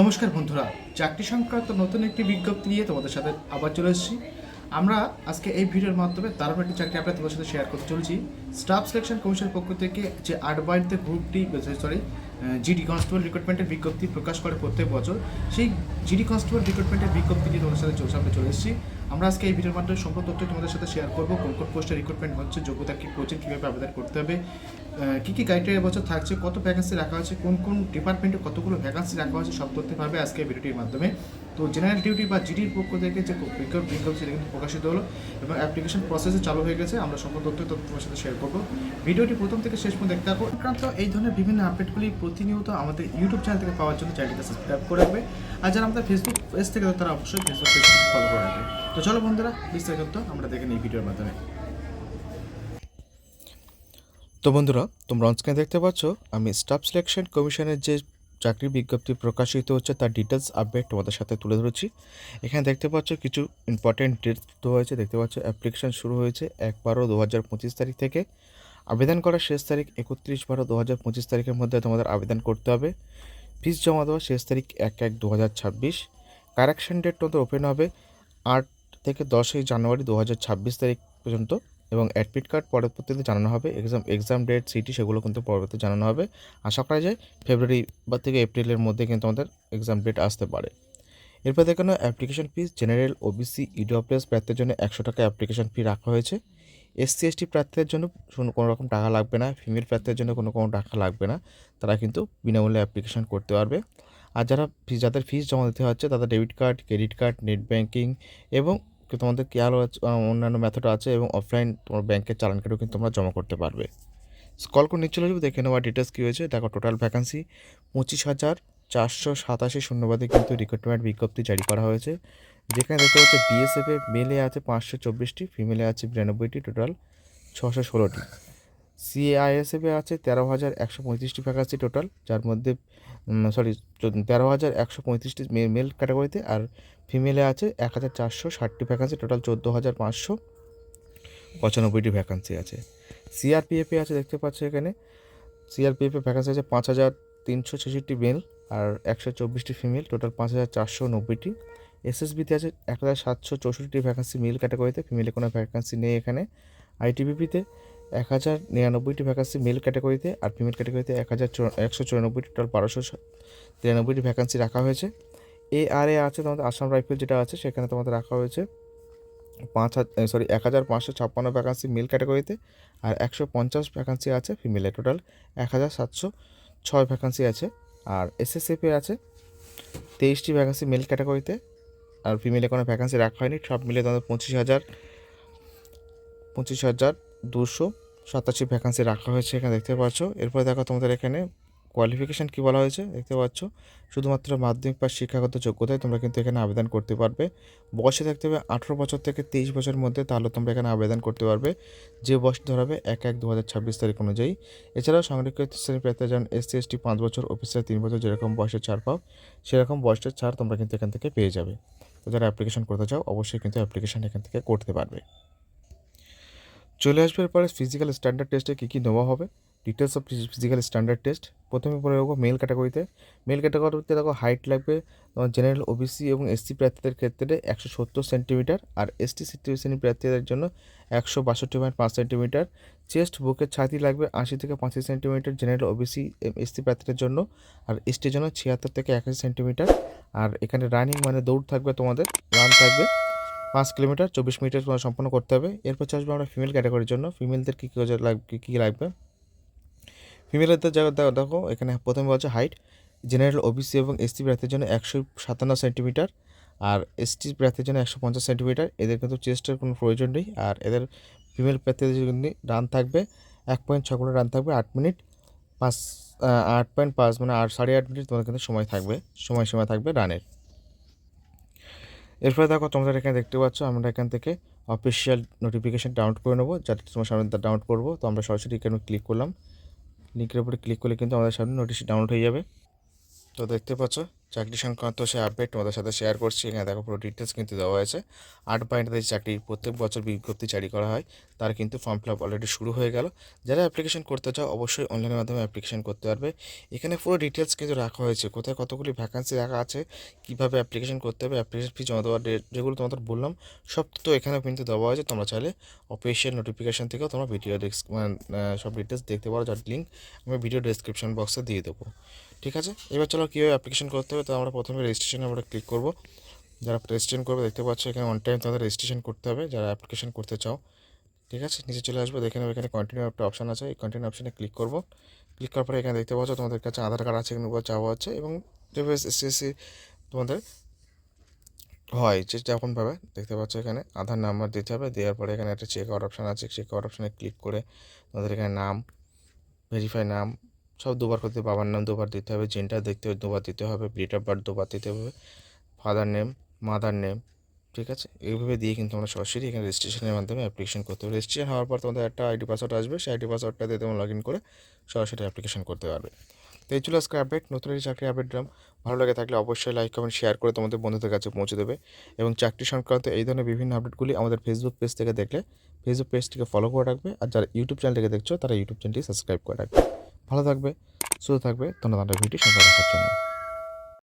নমস্কার বন্ধুরা, চাকরি সংক্রান্ত নতুন একটি বিজ্ঞপ্তি নিয়ে তোমাদের সাথে আবার চলে এসেছি। আমরা আজকে এই ভিডিওর মাধ্যমে তারপর একটি চাকরি আপনার তোমাদের সাথে শেয়ার করতে চলেছি। স্টাফ সিলেকশন কমিশনের পক্ষ থেকে যে আটবাড়িতে গ্রুপটি সরি জিডি কনস্টেবল রিক্রুটমেন্টের বিজ্ঞপ্তি প্রকাশ করে প্রত্যেক বছর। সেই জিডি কনস্টেবল রিক্রুটমেন্টের বিজ্ঞপ্তি নিয়ে তোমাদের সাথে সামনে চলে এসেছি। আমরা আজকে এই ভিডিওর মাধ্যমে সম্পূর্ণ তথ্য তোমাদের সাথে শেয়ার করব। কোন কোন পোস্টে রিক্রুটমেন্ট হচ্ছে, যোগ্যতা কী কোচিং কীভাবে আবেদন করতে হবে কী কী ক্রাইটেরিয়া বছর থাকছে, কত ভ্যাকান্সি রাখা হয়েছে, কোন কোন ডিপার্টমেন্টে কতগুলো ভ্যাকান্সি রাখা হয়েছে, সব তথ্য পাবে আজকে ভিডিওটির মাধ্যমে। তো জেনারেল ডিউটি বা জিডির পক্ষ থেকে যে বিজ্ঞপ্তি বিজ্ঞপ্তি সেটা কিন্তু প্রকাশিত হলো এবং অ্যাপ্লিকেশন প্রসেসে চালু হয়ে গেছে। আমরা তথ্য তথ্য তোমার সাথে শেয়ার করব। ভিডিওটি প্রথম থেকে শেষ পর্যন্ত দেখতে থাকো। সংক্রান্ত এই ধরনের বিভিন্ন আপডেটগুলি প্রতিনিয়ত আমাদের ইউটিউব চ্যানেল থেকে পাওয়ার জন্য চ্যানেলটিকে সাবস্ক্রাইব করে রাখবে। আর যারা আমাদের ফেসবুক পেজ থেকে তারা অবশ্যই ফেসবুক পেজ ফলো করে রাখবে। তো চলো বন্ধুরা, বিস্তারিত আমরা দেখে নিই ভিডিওর মাধ্যমে। তো বন্ধুরা, তোমরা অনস্ক্রিনে দেখতে পাচ্ছ, আমি স্টাফ সিলেকশন কমিশনের যে চাকরি বিজ্ঞপ্তি প্রকাশিত হচ্ছে, তার ডিটেলস আপডেট তোমাদের সাথে তুলে ধরেছি। এখানে দেখতে পাচ্ছ কিছু ইম্পর্টেন্ট ডেট দেওয়া হয়েছে, দেখতে পাচ্ছ অ্যাপ্লিকেশন শুরু হয়েছে এক বারো দু হাজার পঁচিশ তারিখ থেকে। আবেদন করার শেষ তারিখ একত্রিশ বারো দু হাজার পঁচিশ তারিখের মধ্যে তোমাদের আবেদন করতে হবে। ফিস জমা দেওয়ার শেষ তারিখ এক এক দু হাজার ছাব্বিশ। কারেকশন ডেট তোমাদের ওপেন হবে আট থেকে দশই জানুয়ারি দু হাজার ছাব্বিশ তারিখ পর্যন্ত। এবং অ্যাডমিট কার্ড পরবর্তীতে জানানো হবে। এক্সাম এক্সাম ডেট, সিটি সেগুলো কিন্তু পরবর্তীতে জানানো হবে। আশা করা যায় ফেব্রুয়ারি বা থেকে এপ্রিলের মধ্যে কিন্তু আমাদের এক্সাম ডেট আসতে পারে। এরপর দেখানো application fees general, OBC, EWS প্রার্থীর জন্য একশো টাকা অ্যাপ্লিকেশন ফি রাখা হয়েছে। এসসি, এসটি প্রার্থীদের জন্য কোনো রকম টাকা লাগবে না। ফিমেল প্রার্থীদের জন্য কোনো কোনো টাকা লাগবে না। তারা কিন্তু বিনামূল্যে অ্যাপ্লিকেশন করতে পারবে। আর যারা যাদের ফিস জমা দিতে হচ্ছে, তাদের debit card, credit card, net banking এবং তোমাদের কি আরও অন্যান্য মেথড আছে এবং অফলাইন তোমার ব্যাংকের চালান কার্ডও কিন্তু তোমরা জমা করতে পারবে। স্কল করে নিচ্ছিল যাবে, দেখে নেওয়া ডিটেলস কী হয়েছে। দেখো টোটাল ভ্যাকান্সি পঁচিশ হাজার চারশো সাতাশি শূন্যবাদে কিন্তু রিক্রুটমেন্ট বিজ্ঞপ্তি জারি করা হয়েছে। যেখানে দেখতে পাচ্ছে বিএসএফে মেলে আছে পাঁচশো চব্বিশটি ফিমেলে আছে বিরানব্বইটি টোটাল ছশো ষোলোটি। সিআইএসএফে আছে তেরো হাজার একশো পঁয়ত্রিশটি ভ্যাকান্সি টোটাল যার মধ্যে সরি তেরো হাজার একশো পঁয়ত্রিশটি মেল ক্যাটাগরিতে আর ফিমেলে আছে এক হাজার চারশো ষাটটি ভ্যাকান্সি টোটাল চোদ্দ হাজার পাঁচশো পঁচানব্বইটি ভ্যাকান্সি আছে। সিআরপিএফে আছে, দেখতে পাচ্ছ এখানে সিআরপিএফে ভ্যাকান্সি আছে পাঁচ হাজার তিনশো ছেষট্টি মেল আর একশো চব্বিশটি ফিমেল টোটাল পাঁচ হাজার চারশো নব্বইটি। এসএসবিতে আছে এক হাজার সাতশো চৌষট্টি ভ্যাকান্সি মেল ক্যাটাগরিতে ফিমেলে কোনো ভ্যাকান্সি নেই এখানে। আইটিবিপিতে এক হাজার নিরানব্বইটি ভ্যাকান্সি মেল ক্যাটাগরিতে আর ফিমেল ক্যাটাগরিতে এক হাজার একশো চুরানব্বই টোটাল বারোশো তিরানব্বইটি ভ্যাকান্সি রাখা হয়েছে। এ আর এ আছে তোমাদের আসাম রাইফেল যেটা আছে, সেখানে তোমাদের রাখা হয়েছে পাঁচ হাজার সরি এক হাজার পাঁচশো ছাপ্পান্ন ভ্যাকান্সি মেল ক্যাটাগরিতে আর একশো পঞ্চাশ ভ্যাকান্সি আছে ফিমেলে টোটাল এক হাজার সাতশো ছয় ভ্যাকান্সি আছে। আর এসএসএফে আছে তেইশটি ভ্যাকান্সি মেল ক্যাটাগরিতে আর ফিমেলে কোনো ভ্যাকান্সি রাখা হয়নি। সব মিলে তোমাদের পঁচিশ হাজার পঁচিশ হাজার দুশো সাতাশি ভ্যাকান্সি রাখা হয়েছে এখানে দেখতে পাচ্ছ। এরপর দেখো তোমাদের এখানে কোয়ালিফিকেশান কী বলা হয়েছে দেখতে পাচ্ছ। শুধুমাত্র মাধ্যমিক বা শিক্ষাগত যোগ্যতায় তোমরা কিন্তু এখানে আবেদন করতে পারবে। বয়সে থাকতে হবে আঠেরো বছর থেকে তেইশ বছরের মধ্যে তাহলে তোমরা এখানে আবেদন করতে পারবে। যে বয়স ধরাবে এক এক দু হাজার ছাব্বিশ তারিখ অনুযায়ী। এছাড়াও সংরক্ষিত শ্রেণি প্রার্থী যেমন এসসি এসটি পাঁচ বছর, অফিসার তিন বছর, যেরকম বয়সের ছাড় পাও, সেরকম বয়সের ছাড় তোমরা কিন্তু এখান থেকে পেয়ে যাবে। তো যারা অ্যাপ্লিকেশন করতে চাও, অবশ্যই কিন্তু অ্যাপ্লিকেশন এখান থেকে করতে পারবে। চলে আসবে এরপরে ফিজিক্যাল স্ট্যান্ডার্ড টেস্টে কী কী নেওয়া হবে? Details of physical standard test প্রথমে পরে দেখো মেল ক্যাটাগরিতে মেল ক্যাটাগরিতে দেখো হাইট লাগবে, তোমার জেনারেল ওবিসি এবং এসসি প্রার্থীদের ক্ষেত্রে একশো সত্তর সেন্টিমিটার আর এসটি শ্রেণি প্রার্থীদের জন্য একশো বাষট্টি পয়েন্ট পাঁচ সেন্টিমিটার চেস্ট বুকের ছাতি লাগবে আশি থেকে পঁচিশ সেন্টিমিটার জেনারেল ওবিসি এসসি প্রার্থীদের জন্য আর এসটির জন্য ছিয়াত্তর থেকে একাশি সেন্টিমিটার আর এখানে রানিং মানে দৌড় থাকবে তোমাদের রান থাকবে পাঁচ কিলোমিটার চব্বিশ মিনিটের সম্পন্ন করতে হবে। এরপর আসবে আমরা ফিমেল ক্যাটাগরির জন্য। ফিমেলদের কী কী লাগবে কী কী লাগবে? ফিমেলদের জায়গা দেখো- এখানে প্রথমে বলছে হাইট জেনারেল ওবিসি এবং এসটি প্রার্থীর জন্য একশো সাতান্ন সেন্টিমিটার আর এসটি প্রার্থীর জন্য একশো পঞ্চাশ সেন্টিমিটার এদের কিন্তু চেস্টের কোনো প্রয়োজন নেই আর এদের ফিমেল প্রার্থীদের জন্য রান থাকবে এক পয়েন্ট ছ রান থাকবে আট মিনিট। পাঁচ আট পয়েন্ট পাঁচ মানে আট, সাড়ে আট মিনিট তোমাদের কিন্তু সময় থাকবে, সময়সীমা থাকবে রানের এরপরে দেখো তোমাদের এখানে দেখতে পাচ্ছ, আমরা এখান থেকে অফিসিয়াল নোটিফিকেশান ডাউনলোড করে নেব। যাতে তোমার সামনে ডাউনলোড করব, তো আমরা সরাসরি এখানে ক্লিক করলাম। লিঙ্কের উপরে ক্লিক করলে কিন্তু আমাদের সামনে নোটিশ ডাউনলোড হয়ে যাবে। তো দেখতে পাচ্ছ চাকরি সংক্রান্ত সে আপডেট তোমাদের সাথে শেয়ার করছি। এখানে দেখো পুরো ডিটেলস কিন্তু দেওয়া হয়েছে। আট পয়েন্টে চাকরি প্রত্যেক বছর বিজ্ঞপ্তি জারি করা হয়, তার কিন্তু ফর্ম ফিল আপ অলরেডি শুরু হয়ে গেল। যারা অ্যাপ্লিকেশন করতে চাও, অবশ্যই অনলাইনের মাধ্যমে অ্যাপ্লিকেশন করতে পারবে। এখানে পুরো ডিটেলস কিন্তু রাখা হয়েছে। কোথায় কতগুলি ভ্যাকান্সি রাখা আছে, কীভাবে অ্যাপ্লিকেশন করতে হবে অ্যাপ্লিকেশন ফি জমা দেওয়ার যেগুলো তোমাদের বললাম, সব তো এখানে কিন্তু দেওয়া হয়েছে। তোমরা চাইলে অফিসিয়াল নোটিফিকেশান থেকেও তোমরা ভিডিও ডেস্ক সব ডিটেলস দেখতে পারো। যার লিঙ্ক আমি ভিডিও ডেসক্রিপশন বক্সে দিয়ে দেবো। ঠিক আছে? এবার চলো কীভাবে অ্যাপ্লিকেশন করতে হবে, তো আমরা প্রথমে রেজিস্ট্রেশনে আমরা ক্লিক করব। যারা রেজিস্ট্রেশন করবে, দেখতে পাচ্ছ এখানে অন টাইম তোমাদের রেজিস্ট্রেশন করতে হবে, যারা অ্যাপ্লিকেশন করতে চাও। ঠিক আছে? নিচে চলে আসবে, দেখে নেবে এখানে কন্টিনিউ একটা অপশান আছে, এই কন্টিনিউ অপশানে ক্লিক করব। ক্লিক করার পরে এখানে দেখতে পাচ্ছ তোমাদের কাছে আধার কার্ড আছে এখানে উপর চাওয়া আছে, এবং এসএসসি তোমাদের হয়, যে যখন পাবে, দেখতে পাচ্ছ এখানে আধার নাম্বার দিতে হবে, দেওয়ার পরে এখানে একটা চেক আউট অপশান আছে চেক আউট অপশানে ক্লিক করে তোমাদের এখানে নাম ভেরিফাই নাম সব দুবার করতে বাবার নাম দুবার দিতে হবে জেন্ডার দেখতে হবে, দুবার দিতে হবে ডেট অফ বার্থ দুবার দিতে হবে ফাদার নেম মাদার নেম ঠিক আছে? এইভাবে দিয়ে কিন্তু আমরা সরাসরি এখানে রেজিস্ট্রেশনের মাধ্যমে অ্যাপ্লিকেশন করতে হবে। রেজিস্ট্রেশন হওয়ার পর তোমাদের একটা আইডি পাসওয়ার্ড আসবে, সেই আইডি পাসওয়ার্ডটা দিয়ে তোমরা লগ ইন করে সরাসরি অ্যাপ্লিকেশন করতে পারবে। তো এই ছিল আজকে আপডেট নতুন একটি চাকরি আপডেট দিলাম ভালো লাগে থাকলে অবশ্যই লাইক কমেন্ট শেয়ার করে তোমাদের বন্ধুদের কাছে পৌঁছে দেবে। এবং চাকরি সংক্রান্ত এই ধরনের বিভিন্ন আপডেটগুলি আমাদের ফেসবুক পেজ থেকে দেখলে ফেসবুক পেজটিকে ফলো করে রাখবে। আর যারা ইউটিউব চ্যানেল থেকে দেখছ, তারা ইউটিউব চ্যানেলটি সাবস্ক্রাইব করে রাখবে। ভালো থাকবে সুস্থ থাকবে। ধন্যবাদ ভিডিও সঙ্গে রাখার জন্য।